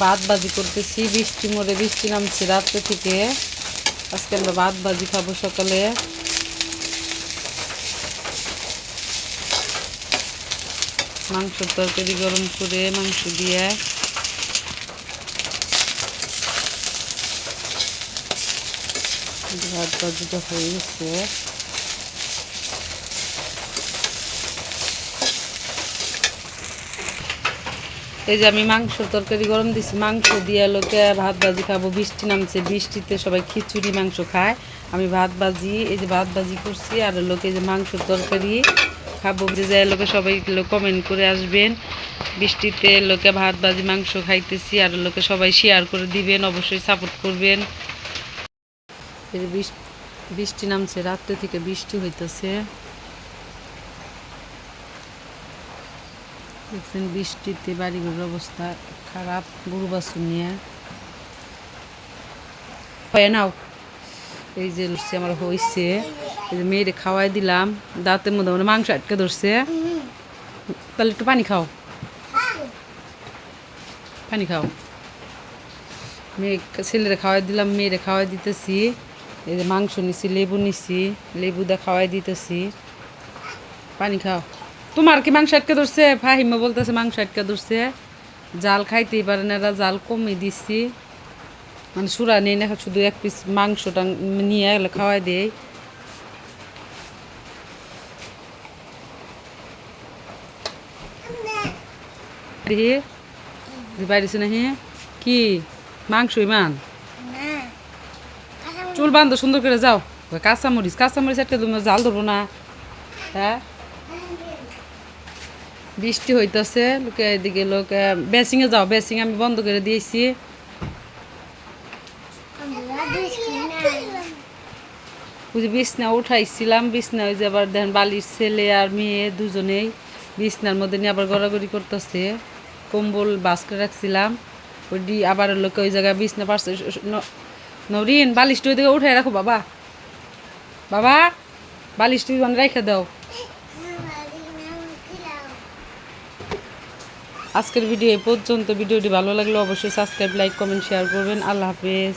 ভাত ভাজি করতেছি, বৃষ্টি মরে বৃষ্টি নামছে রাত্রে থেকে। আজকে আমরা ভাত ভাজি খাব সকালে। মাংস তরকারি গরম করে মাংস দিয়ে। ভাত ভাজিটা হয়ে গেছে। এই যে আমি মাংস তরকারি গরম দিছি, মাংস দিয়ে লোকে ভাত ভাজি খাব, বৃষ্টি নামছে, বৃষ্টিতে সবাই খিচুড়ি মাংস খায়। আমি ভাত ভাজি, এই যে ভাত ভাজি করছি, আর লোকে যে মাংস তরকারি খাব যে যায়, লোকে সবাই কমেন্ট করে আসবেন। বৃষ্টিতে লোকে ভাত ভাজি মাংস খাইতেছি, আর লোকে সবাই শেয়ার করে দিবেন, অবশ্যই সাপোর্ট করবেন। এই যে বৃষ্টি নামছে, রাত্রে থেকে বৃষ্টি হইতেছে। দেখছেন, বৃষ্টিতে বাড়িঘরের অবস্থা খারাপ, গরু বাছুর নিয়ে। হয়ে নাও এই যে লুচি আমার হয়েছে এই যে মেয়েরে খাওয়াই দিলাম, দাঁতের মধ্যে মানে মাংস আটকে ধরছে। তাহলে একটু পানি খাও। পানি খাও। মেয়ে ছেলেরে খাওয়াই দিলাম, মেয়েরে খাওয়াই দিতেছি। এই যে মাংস নিছি, লেবু নিছি, লেবু দিয়ে খাওয়াই দিতেছি। পানি খাও। তোমার কি মাংস আটকে ধরছে? ফাহিমা বলতেছে মাংস আটকে ধরছে। জাল খাইতেই পারে না জাল কমে দিচ্ছি মানে সুরা নেই না শুধু এক পিস মাংসটা নিয়ে এগুলো খাওয়াই দেয় বাইরেছে নাহি? কি? মাংস ইমান? চুল বান্ধ সুন্দর করে যাও। কাঁচামরিচ কাঁচামরিচ একটা তুমি জাল ধরবো না। হ্যাঁ? বৃষ্টি হইতেছে লোকে এদিকে লোকে বেসিংয়ে যাও বেসিং আমি বন্ধ করে দিয়েছি। যে বিছনা উঠাইছিলাম, বিছনা ওই যে আবার দেখেন বালির ছেলে আর মেয়ে দুজনেই বিছনার মধ্যে নিয়ে আবার গড়াগড়ি করতেছে। কম্বল বাস্কে রাখছিলাম, ওই আবার লোকে ওই জায়গায় বিছনা পারছে নরিন বালিশটা ওই দিকে উঠে রাখো বাবা। বাবা, বালিশটা মানে রেখে দাও। আজকের ভিডিও এ পর্যন্ত। ভিডিওটি ভালো লাগলে অবশ্যই সাবস্ক্রাইব, লাইক, কমেন্ট শেয়ার করবেন। আল্লাহ হাফেজ।